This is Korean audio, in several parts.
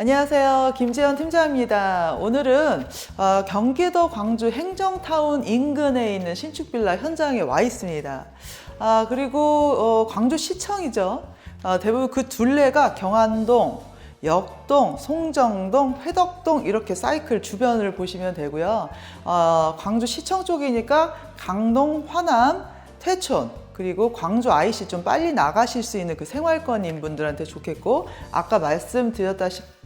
안녕하세요. 김재현 팀장입니다. 오늘은 어, 경기도 광주 행정타운 인근에 있는 신축 빌라 현장에 와 있습니다. 아, 그리고 어, 광주시청이죠. 아, 대부분 그 둘레가 경안동, 역동, 송정동, 회덕동 이렇게 사이클 주변을 보시면 되고요. 어, 광주시청 쪽이니까 강동, 화남, 태촌 그리고 광주 IC 좀 빨리 나가실 수 있는 그 생활권인 분들한테 좋겠고 아까 말씀드렸다시피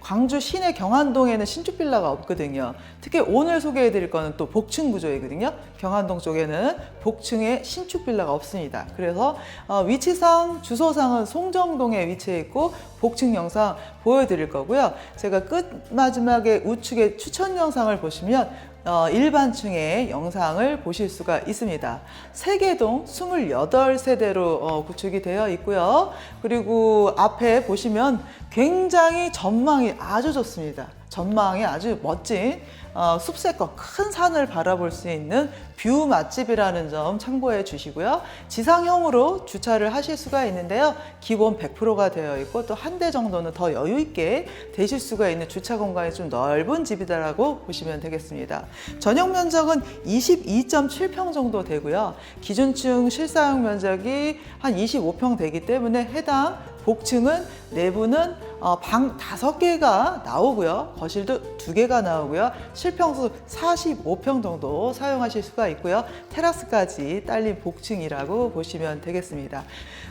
광주 시내 경안동에는 신축 빌라가 없거든요. 특히 오늘 소개해 드릴 거는 또 복층 구조이거든요. 경안동 쪽에는 복층에 신축 빌라가 없습니다. 그래서 어, 위치상 주소상은 송정동에 위치해 있고 복층 영상 보여드릴 거고요. 제가 끝 마지막에 우측에 추천 영상을 보시면 어, 일반층의 영상을 보실 수가 있습니다. 세계동 28세대로 어, 구축이 되어 있고요. 그리고 앞에 보시면 굉장히 전망이 아주 좋습니다. 전망이 아주 멋진 어, 숲세권 큰 산을 바라볼 수 있는 뷰 맛집이라는 점 참고해 주시고요. 지상형으로 주차를 하실 수가 있는데요. 기본 100%가 되어 있고 또 한 대 정도는 더 여유 있게 되실 수가 있는 주차 공간이 좀 넓은 집이다라고 보시면 되겠습니다. 전용 면적은 22.7평 정도 되고요. 기준층 실사용 면적이 한 25평 되기 때문에 해당 복층은 내부는 어, 방 다섯 개가 나오고요. 거실도 두 개가 나오고요. 실평수 45평 정도 사용하실 수가 있고요. 테라스까지 딸린 복층이라고 보시면 되겠습니다.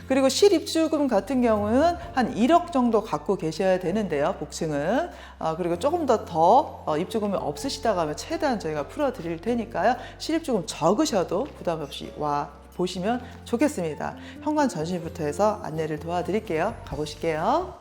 그리고 실입주금 같은 경우는 한 1억 정도 갖고 계셔야 되는데요. 복층은. 어, 그리고 조금 더더 입주금이 없으시다가 하면 최대한 저희가 풀어드릴 테니까요. 실입주금 적으셔도 부담 없이 와 보시면 좋겠습니다. 현관 전시부터 해서 안내를 도와드릴게요. 가보실게요.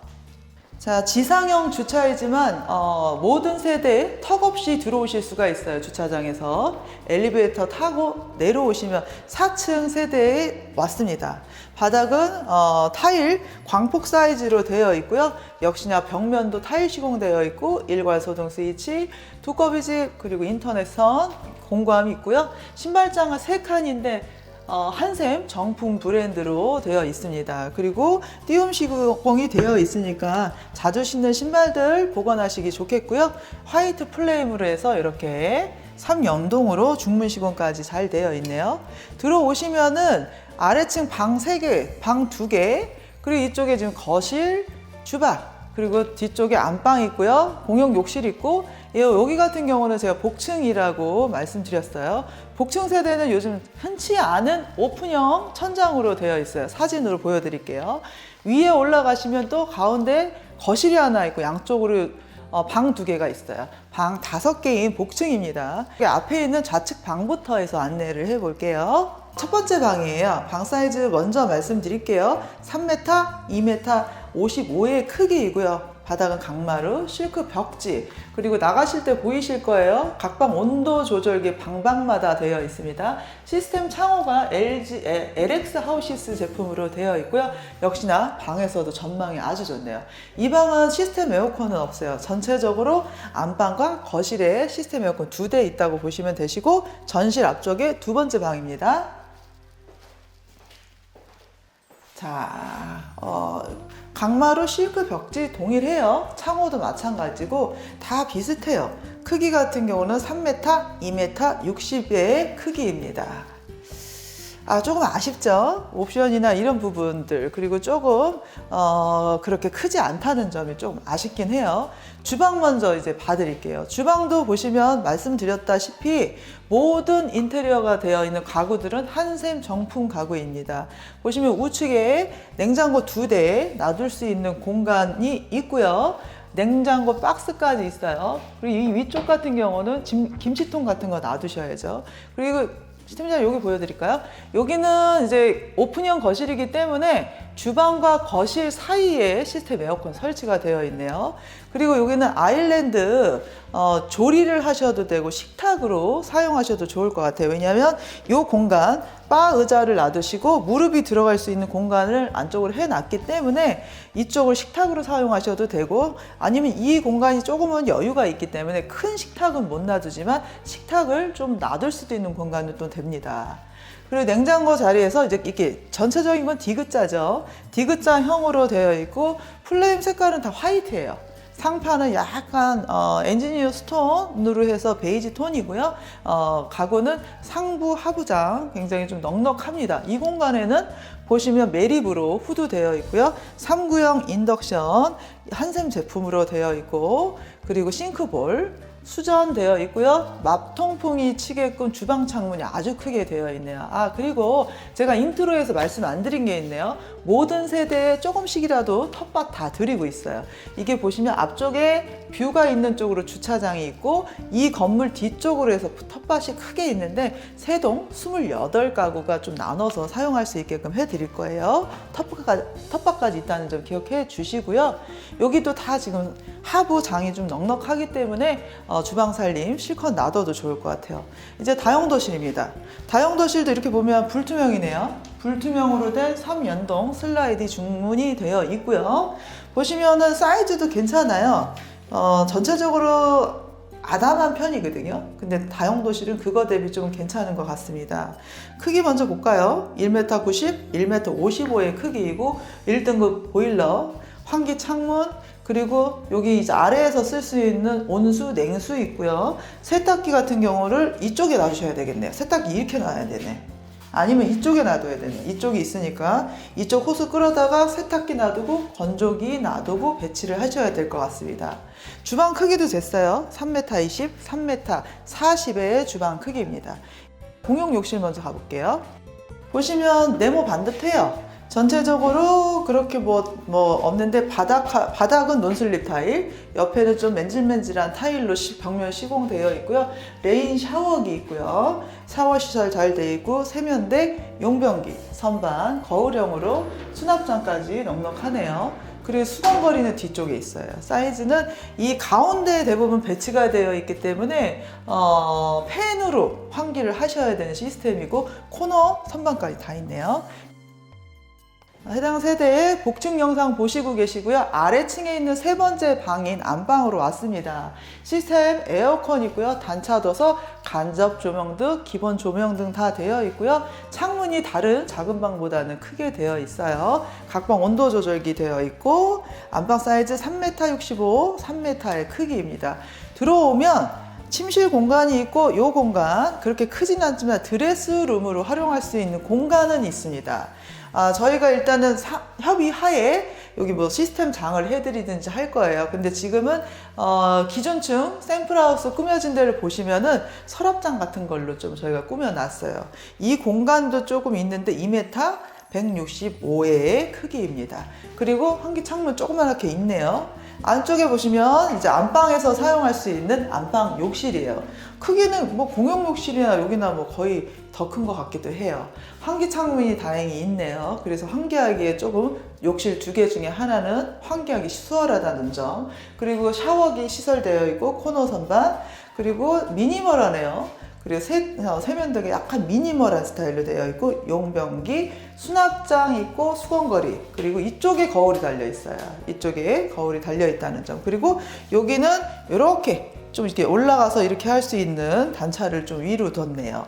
자, 지상형 주차이지만 어, 모든 세대에 턱없이 들어오실 수가 있어요. 주차장에서 엘리베이터 타고 내려오시면 4층 세대에 왔습니다. 바닥은 어, 타일 광폭 사이즈로 되어 있고요. 역시나 벽면도 타일 시공되어 있고 일괄 소등 스위치, 두꺼비집 그리고 인터넷선 공구함이 있고요. 신발장은 세 칸인데 어, 한샘 정품 브랜드로 되어 있습니다. 그리고 띄움 시공이 되어 있으니까 자주 신는 신발들 보관하시기 좋겠고요. 화이트 플레임으로 해서 이렇게 3연동으로 중문 시공까지 잘 되어 있네요. 들어오시면은 아래층 방 3개, 방 2개, 그리고 이쪽에 지금 거실, 주방, 그리고 뒤쪽에 안방 있고요. 공용 욕실 있고 예, 여기 같은 경우는 제가 복층이라고 말씀드렸어요. 복층 세대는 요즘 흔치 않은 오픈형 천장으로 되어 있어요. 사진으로 보여드릴게요. 위에 올라가시면 또 가운데 거실이 하나 있고 양쪽으로 어, 방두 개가 있어요. 방 다섯 개인 복층입니다. 앞에 있는 좌측 방부터 해서 안내를 해볼게요. 첫 번째 방이에요. 방 사이즈 먼저 말씀드릴게요. 3m, 2m, 55의 크기이고요. 바닥은 강마루, 실크 벽지, 그리고 나가실 때 보이실 거예요. 각방 온도 조절기 방방마다 되어 있습니다. 시스템 창호가 LG, LX 하우시스 제품으로 되어 있고요. 역시나 방에서도 전망이 아주 좋네요. 이 방은 시스템 에어컨은 없어요. 전체적으로 안방과 거실에 시스템 에어컨 두 대 있다고 보시면 되시고 전실 앞쪽에 두 번째 방입니다. 자, 어, 강마루 실크 벽지 동일해요. 창호도 마찬가지고 다 비슷해요. 크기 같은 경우는 3m, 2m, 60의 크기입니다. 아, 조금 아쉽죠? 옵션이나 이런 부분들, 그리고 조금, 어, 그렇게 크지 않다는 점이 조금 아쉽긴 해요. 주방 먼저 이제 봐드릴게요. 주방도 보시면 말씀드렸다시피 모든 인테리어가 되어 있는 가구들은 한샘 정품 가구입니다. 보시면 우측에 냉장고 두 대 놔둘 수 있는 공간이 있고요. 냉장고 박스까지 있어요. 그리고 이 위쪽 같은 경우는 김, 김치통 같은 거 놔두셔야죠. 그리고 시스템장 여기 보여드릴까요? 여기는 이제 오픈형 거실이기 때문에 주방과 거실 사이에 시스템 에어컨 설치가 되어 있네요. 그리고 여기는 아일랜드 어, 조리를 하셔도 되고 식탁으로 사용하셔도 좋을 것 같아요. 왜냐하면 이 공간 바 의자를 놔두시고 무릎이 들어갈 수 있는 공간을 안쪽으로 해놨기 때문에 이쪽을 식탁으로 사용하셔도 되고 아니면 이 공간이 조금은 여유가 있기 때문에 큰 식탁은 못 놔두지만 식탁을 좀 놔둘 수도 있는 공간은 또 됩니다. 그리고 냉장고 자리에서 이제 이렇게 전체적인 건 디귿자죠. 디귿자형으로 되어 있고 플레임 색깔은 다 화이트예요. 상판은 약간 어, 엔지니어 스톤으로 해서 베이지 톤이고요. 어, 가구는 상부 하부장 굉장히 좀 넉넉합니다. 이 공간에는 보시면 매립으로 후드 되어 있고요. 3구형 인덕션 한샘 제품으로 되어 있고 그리고 싱크볼 수전되어 있고요. 맙통풍이 치게끔 주방 창문이 아주 크게 되어 있네요. 아, 그리고 제가 인트로에서 말씀 안 드린 게 있네요. 모든 세대에 조금씩이라도 텃밭 다 드리고 있어요. 이게 보시면 앞쪽에 뷰가 있는 쪽으로 주차장이 있고 이 건물 뒤쪽으로 해서 텃밭이 크게 있는데 세동 28가구가 좀 나눠서 사용할 수 있게끔 해드릴 거예요. 텃밭까지, 텃밭까지 있다는 점 기억해 주시고요. 여기도 다 지금 하부 장이 좀 넉넉하기 때문에 어, 주방 살림 실컷 놔둬도 좋을 것 같아요. 이제 다용도실입니다. 다용도실도 이렇게 보면 불투명이네요. 불투명으로 된 3연동 슬라이드 중문이 되어 있고요. 보시면은 사이즈도 괜찮아요. 어, 전체적으로 아담한 편이거든요. 근데 다용도실은 그거 대비 좀 괜찮은 것 같습니다. 크기 먼저 볼까요? 1m 90, 1m 55의 크기이고 1등급 보일러, 환기 창문, 그리고 여기 이제 아래에서 쓸 수 있는 온수, 냉수 있고요. 세탁기 같은 경우를 이쪽에 놔주셔야 되겠네요. 세탁기 이렇게 놔야 되네. 아니면 이쪽에 놔둬야 되네. 이쪽이 있으니까 이쪽 호스 끌어다가 세탁기 놔두고 건조기 놔두고 배치를 하셔야 될 것 같습니다. 주방 크기도 됐어요. 3m 20, 3m 40의 주방 크기입니다. 공용 욕실 먼저 가볼게요. 보시면 네모 반듯해요. 전체적으로 그렇게 뭐, 뭐 없는데 바닥, 바닥은 논슬립 타일, 옆에는 좀 맨질맨질한 타일로 시- 벽면 시공되어 있고요. 레인 샤워기 있고요. 샤워 시설 잘 되어 있고, 세면대, 용변기, 선반, 거울형으로 수납장까지 넉넉하네요. 그리고 수건거리는 뒤쪽에 있어요. 사이즈는 이 가운데에 대부분 배치가 되어 있기 때문에 어, 팬으로 환기를 하셔야 되는 시스템이고 코너 선반까지 다 있네요. 해당 세대의 복층 영상 보시고 계시고요. 아래층에 있는 세 번째 방인 안방으로 왔습니다. 시스템 에어컨 있고요. 단차 둬서 간접 조명 등 기본 조명 등 다 되어 있고요. 창문이 다른 작은 방보다는 크게 되어 있어요. 각방 온도 조절기 되어 있고 안방 사이즈 3m 65, 3m의 크기입니다. 들어오면 침실 공간이 있고 이 공간 그렇게 크진 않지만 드레스룸으로 활용할 수 있는 공간은 있습니다. 아, 저희가 일단은 사- 협의 하에 여기 뭐 시스템 장을 해드리든지 할 거예요. 근데 지금은 어, 기존층 샘플하우스 꾸며진 데를 보시면은 서랍장 같은 걸로 좀 저희가 꾸며놨어요. 이 공간도 조금 있는데 2m 165의 크기입니다. 그리고 환기 창문 조그맣게 있네요. 안쪽에 보시면 이제 안방에서 사용할 수 있는 안방 욕실이에요. 크기는 뭐 공용 욕실이나 여기나 뭐 거의 더 큰 것 같기도 해요. 환기 창문이 다행히 있네요. 그래서 환기하기에 조금 욕실 두 개 중에 하나는 환기하기 수월하다는 점. 그리고 샤워기 시설되어 있고 코너 선반. 그리고 미니멀하네요. 그리고 세, 어, 세면대가 약간 미니멀한 스타일로 되어 있고 용변기, 수납장 있고 수건거리 그리고 이쪽에 거울이 달려 있어요. 이쪽에 거울이 달려 있다는 점. 그리고 여기는 이렇게 좀 이렇게 올라가서 이렇게 할 수 있는 단차를 좀 위로 뒀네요.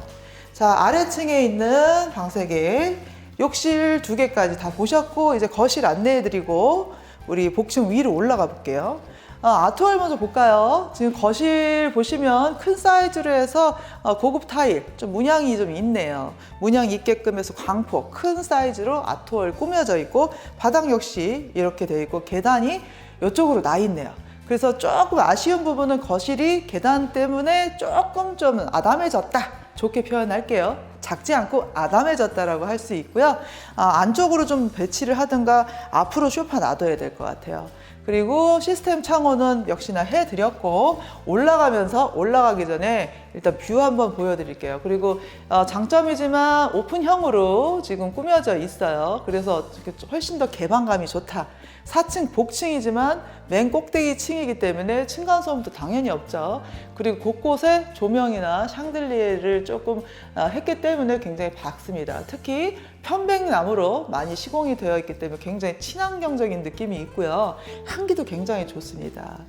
자 아래층에 있는 방 세개 욕실 두 개까지 다 보셨고 이제 거실 안내해드리고 우리 복층 위로 올라가 볼게요. 어, 아트월 먼저 볼까요? 지금 거실 보시면 큰 사이즈로 해서 어, 고급 타일, 좀 문양이 좀 있네요. 문양 있게끔 해서 광폭, 큰 사이즈로 아트월 꾸며져 있고 바닥 역시 이렇게 되어 있고 계단이 이쪽으로 나 있네요. 그래서 조금 아쉬운 부분은 거실이 계단 때문에 조금 좀 아담해졌다. 좋게 표현할게요. 작지 않고 아담해졌다라고 할 수 있고요. 아, 안쪽으로 좀 배치를 하든가 앞으로 쇼파 놔둬야 될 것 같아요. 그리고 시스템 창호는 역시나 해드렸고 올라가면서 올라가기 전에 일단 뷰 한번 보여드릴게요. 그리고 어, 장점이지만 오픈형으로 지금 꾸며져 있어요. 그래서 훨씬 더 개방감이 좋다. 4층 복층이지만 맨 꼭대기 층이기 때문에 층간소음도 당연히 없죠. 그리고 곳곳에 조명이나 샹들리에를 조금 아, 했기 때문에 굉장히 밝습니다. 특히 편백나무로 많이 시공이 되어 있기 때문에 굉장히 친환경적인 느낌이 있고요. 향기도 굉장히 좋습니다.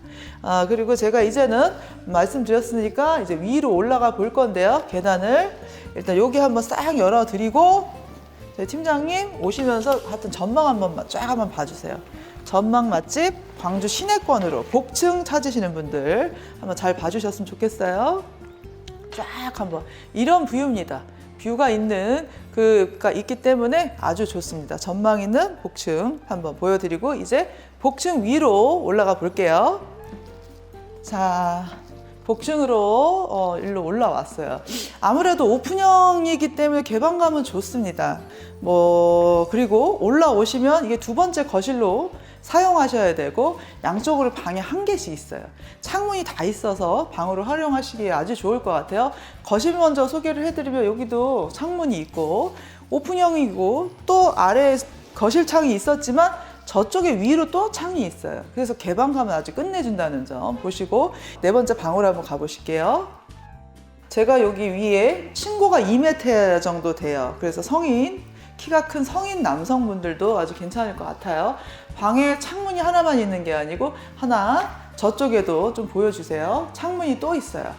아, 그리고 제가 이제는 말씀드렸으니까 이제 위로 올라가 볼 건데요. 계단을 일단 여기 한번 싹 열어드리고 팀장님 오시면서 하여튼 전망 한번 쫙 한번 봐주세요. 전망 맛집 광주 시내권으로 복층 찾으시는 분들 한번 잘 봐주셨으면 좋겠어요. 쫙 한번 이런 뷰입니다. 뷰가 있는 그가 있기 때문에 아주 좋습니다. 전망 있는 복층 한번 보여드리고 이제 복층 위로 올라가 볼게요. 자, 복층으로 어, 일로 올라왔어요. 아무래도 오픈형이기 때문에 개방감은 좋습니다. 뭐 그리고 올라오시면 이게 두 번째 거실로 사용하셔야 되고 양쪽으로 방에 한 개씩 있어요. 창문이 다 있어서 방으로 활용하시기에 아주 좋을 것 같아요. 거실 먼저 소개를 해드리면 여기도 창문이 있고 오픈형이고 또 아래 거실 창이 있었지만 저쪽에 위로 또 창이 있어요. 그래서 개방감을 아주 끝내준다는 점 보시고 네 번째 방으로 한번 가보실게요. 제가 여기 위에 층고가 2m 정도 돼요. 그래서 성인, 키가 큰 성인 남성분들도 아주 괜찮을 것 같아요. 방에 창문이 하나만 있는 게 아니고 하나 저쪽에도 좀 보여주세요. 창문이 또 있어요.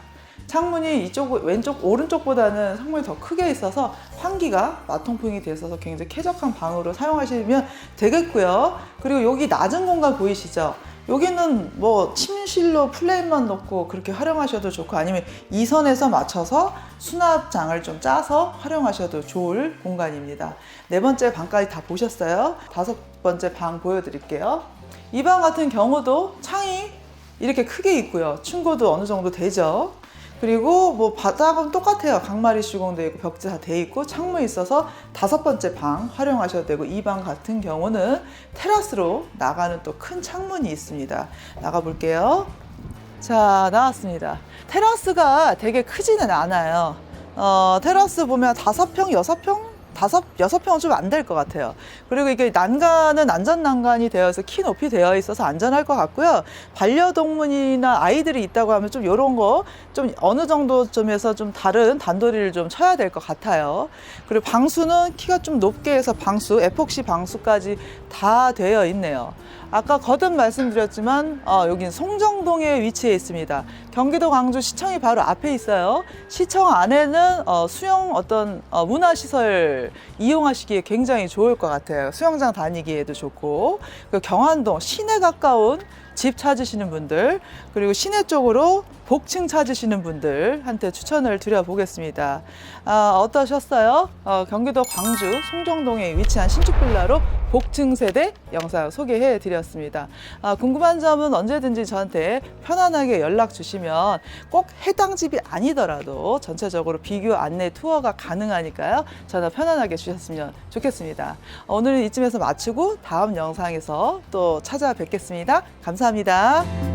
창문이 이쪽 왼쪽 오른쪽보다는 창문이 더 크게 있어서 환기가 마통풍이 돼 있어서 굉장히 쾌적한 방으로 사용하시면 되겠고요. 그리고 여기 낮은 공간 보이시죠? 여기는 뭐 침실로 플레임만 넣고 그렇게 활용하셔도 좋고 아니면 이 선에서 맞춰서 수납장을 좀 짜서 활용하셔도 좋을 공간입니다. 네 번째 방까지 다 보셨어요? 다섯 번째 방 보여드릴게요. 이 방 같은 경우도 창이 이렇게 크게 있고요. 층고도 어느 정도 되죠. 그리고 뭐 바닥은 똑같아요. 강마리 시공돼 있고 벽지 다 돼 있고 창문 있어서 다섯 번째 방 활용하셔도 되고 이 방 같은 경우는 테라스로 나가는 또 큰 창문이 있습니다. 나가 볼게요. 자 나왔습니다. 테라스가 되게 크지는 않아요. 어, 테라스 보면 다섯 평, 여섯 평 다섯 여섯 평은 좀 안 될 것 같아요. 그리고 이게 난간은 안전 난간이 되어서 키 높이 되어 있어서 안전할 것 같고요. 반려동물이나 아이들이 있다고 하면 좀 이런 거 좀 어느 정도 점에서 좀 다른 단도리를 좀 쳐야 될 것 같아요. 그리고 방수는 키가 좀 높게 해서 방수, 에폭시 방수까지 다 되어 있네요. 아까 거듭 말씀드렸지만 어, 여기는 송정동에 위치해 있습니다. 경기도 광주 시청이 바로 앞에 있어요. 시청 안에는 어, 수영 어떤 어, 문화시설 이용하시기에 굉장히 좋을 것 같아요. 수영장 다니기에도 좋고 그 경안동 시내 가까운 집 찾으시는 분들 그리고 시내 쪽으로 복층 찾으시는 분들한테 추천을 드려보겠습니다. 아, 어떠셨어요? 어, 경기도 광주 송정동에 위치한 신축 빌라로 복층 세대 영상 소개해 드렸습니다. 아, 궁금한 점은 언제든지 저한테 편안하게 연락 주시면 꼭 해당 집이 아니더라도 전체적으로 비교 안내 투어가 가능하니까요. 전화 편안하게 주셨으면 좋겠습니다. 오늘은 이쯤에서 마치고 다음 영상에서 또 찾아뵙겠습니다. 감사합니다.